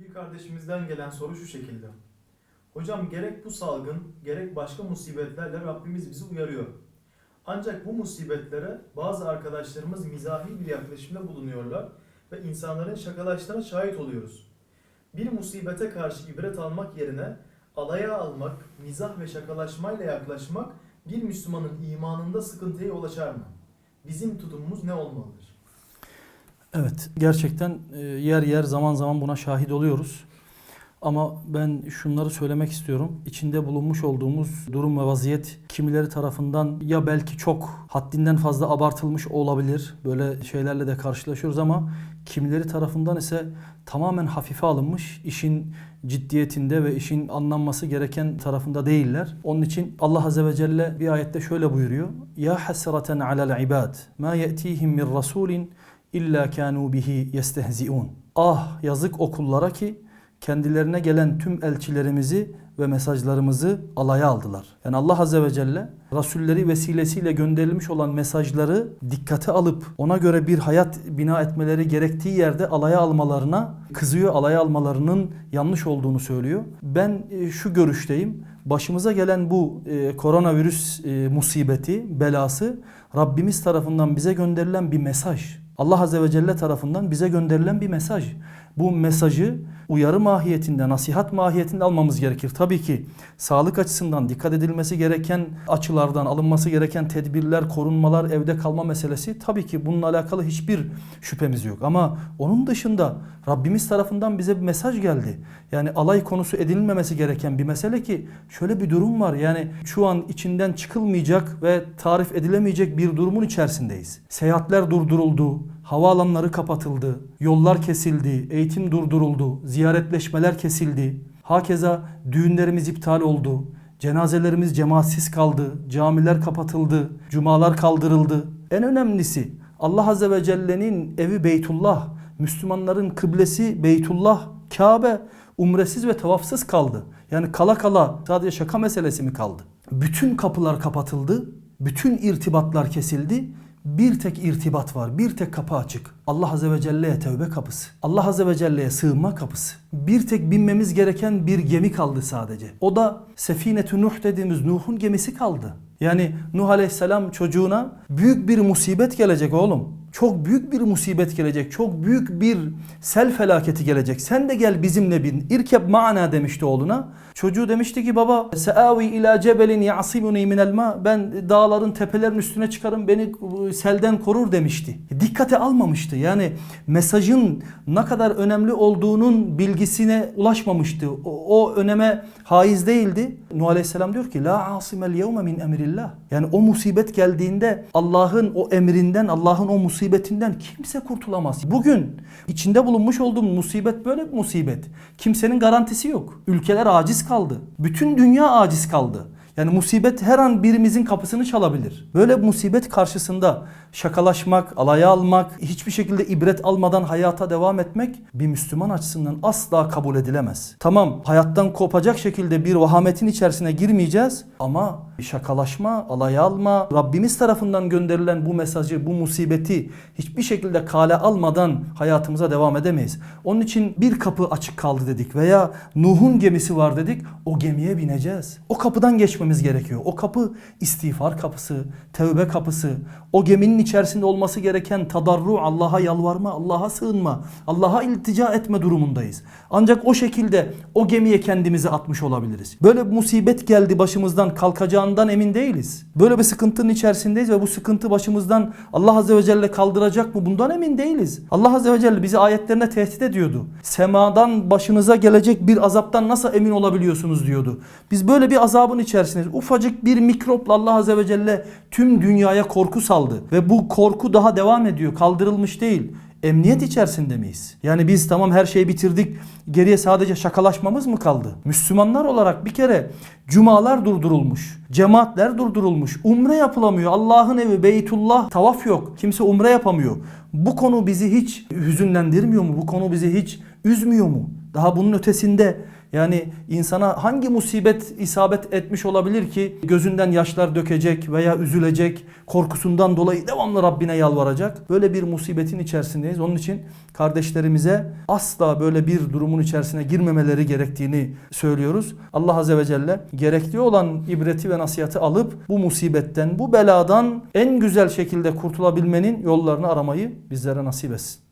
Bir kardeşimizden gelen soru şu şekilde. Hocam gerek bu salgın gerek başka musibetlerle Rabbimiz bizi uyarıyor. Ancak bu musibetlere bazı arkadaşlarımız mizahi bir yaklaşımda bulunuyorlar ve insanların şakalaştığına şahit oluyoruz. Bir musibete karşı ibret almak yerine alaya almak, mizah ve şakalaşmayla yaklaşmak bir Müslümanın imanında sıkıntıya yol açar mı? Bizim tutumumuz ne olmalıdır? Evet, gerçekten e, yer yer zaman zaman buna şahit oluyoruz. Ama ben şunları söylemek istiyorum. İçinde bulunmuş olduğumuz durum ve vaziyet kimileri tarafından ya belki çok haddinden fazla abartılmış olabilir. Böyle şeylerle de karşılaşıyoruz ama kimileri tarafından ise tamamen hafife alınmış. işin ciddiyetinde ve işin anlanması gereken tarafında değiller. Onun için Allah Azze ve Celle bir ayette şöyle buyuruyor. Ya hasreten alel ibad ma ye'tihim min rasulin illa kanu bihi yestehziun. Ah yazık o kullara ki kendilerine gelen tüm elçilerimizi ve mesajlarımızı alaya aldılar. Yani Allah Azze ve Celle Rasulleri vesilesiyle gönderilmiş olan mesajları dikkate alıp ona göre bir hayat bina etmeleri gerektiği yerde alaya almalarına kızıyor, alaya almalarının yanlış olduğunu söylüyor. Ben e, şu görüşteyim. Başımıza gelen bu e, koronavirüs e, musibeti, belası Rabbimiz tarafından bize gönderilen bir mesaj. Allah Azze ve Celle tarafından bize gönderilen bir mesaj. Bu mesajı uyarı mahiyetinde, nasihat mahiyetinde almamız gerekir. Tabii ki sağlık açısından dikkat edilmesi gereken açılardan alınması gereken tedbirler, korunmalar, evde kalma meselesi tabii ki bununla alakalı hiçbir şüphemiz yok. Ama onun dışında Rabbimiz tarafından bize bir mesaj geldi. Yani alay konusu edinilmemesi gereken bir mesele ki şöyle bir durum var. Yani şu an içinden çıkılmayacak ve tarif edilemeyecek bir durumun içerisindeyiz. Seyahatler durduruldu, havaalanları kapatıldı, yollar kesildi, eğitim durduruldu, ziyaretleşmeler kesildi. Hakeza düğünlerimiz iptal oldu. Cenazelerimiz cemaatsiz kaldı, camiler kapatıldı, cumalar kaldırıldı. En önemlisi Allah Azze ve Celle'nin evi Beytullah, Müslümanların kıblesi Beytullah, Kabe umresiz ve tavafsız kaldı. Yani kala kala sadece şaka meselesi mi kaldı? Bütün kapılar kapatıldı, bütün irtibatlar kesildi. Bir tek irtibat var, bir tek kapı açık. Allah Azze ve Celle'ye tevbe kapısı. Allah Azze ve Celle'ye sığınma kapısı. Bir tek binmemiz gereken bir gemi kaldı sadece. O da Sefine-tü Nuh dediğimiz Nuh'un gemisi kaldı. Yani Nuh Aleyhisselam çocuğuna büyük bir musibet gelecek oğlum. Çok büyük bir musibet gelecek. Çok büyük bir sel felaketi gelecek. Sen de gel bizimle bin. İrkeb ma'ana demişti oğluna. Çocuğu demişti ki baba seavi ila cebelin ya'simuni minel ma. Ben dağların tepelerin üstüne çıkarım beni selden korur demişti. Dikkate almamıştı. Yani mesajın ne kadar önemli olduğunun bilgisine ulaşmamıştı. O, o öneme haiz değildi. Nuh Aleyhisselam diyor ki la asimel yevme min emrillah. Yani o musibet geldiğinde Allah'ın o emrinden, Allah'ın o musibetinden kimse kurtulamaz. Bugün içinde bulunmuş olduğum musibet böyle bir musibet. Kimsenin garantisi yok. Ülkeler aciz kaldı. Bütün dünya aciz kaldı. Yani musibet her an birimizin kapısını çalabilir. Böyle musibet karşısında şakalaşmak, alaya almak, hiçbir şekilde ibret almadan hayata devam etmek bir Müslüman açısından asla kabul edilemez. Tamam hayattan kopacak şekilde bir vahametin içerisine girmeyeceğiz ama şakalaşma, alaya alma, Rabbimiz tarafından gönderilen bu mesajı, bu musibeti hiçbir şekilde kale almadan hayatımıza devam edemeyiz. Onun için bir kapı açık kaldı dedik veya Nuh'un gemisi var dedik. O gemiye bineceğiz. O kapıdan geçmemiz gerekiyor. O kapı istiğfar kapısı, tevbe kapısı. O geminin içerisinde olması gereken tadarru, Allah'a yalvarma, Allah'a sığınma, Allah'a iltica etme durumundayız. Ancak o şekilde o gemiye kendimizi atmış olabiliriz. Böyle bir musibet geldi başımızdan kalkacağından emin değiliz. Böyle bir sıkıntının içerisindeyiz ve bu sıkıntı başımızdan Allah Azze ve Celle kaldıracak mı? Bundan emin değiliz. Allah Azze ve Celle bizi ayetlerine tehdit ediyordu. Semadan başınıza gelecek bir azaptan nasıl emin olabiliyorsunuz diyordu. Biz böyle bir azabın içerisindeyiz. Ufacık bir mikropla Allah Azze ve Celle tüm dünyaya korku saldı. Ve bu korku daha devam ediyor. Kaldırılmış değil. Emniyet içerisinde miyiz? Yani biz tamam her şeyi bitirdik. Geriye sadece şakalaşmamız mı kaldı? Müslümanlar olarak bir kere cumalar durdurulmuş. Cemaatler durdurulmuş. Umre yapılamıyor. Allah'ın evi Beytullah tavaf yok. Kimse umre yapamıyor. Bu konu bizi hiç hüzünlendirmiyor mu? Bu konu bizi hiç üzmüyor mu? Daha bunun ötesinde Yani insana hangi musibet isabet etmiş olabilir ki gözünden yaşlar dökecek veya üzülecek, korkusundan dolayı devamlı Rabbine yalvaracak. Böyle bir musibetin içerisindeyiz. Onun için kardeşlerimize asla böyle bir durumun içerisine girmemeleri gerektiğini söylüyoruz. Allah Azze ve Celle gerekli olan ibreti ve nasihatı alıp bu musibetten, bu beladan en güzel şekilde kurtulabilmenin yollarını aramayı bizlere nasip etsin.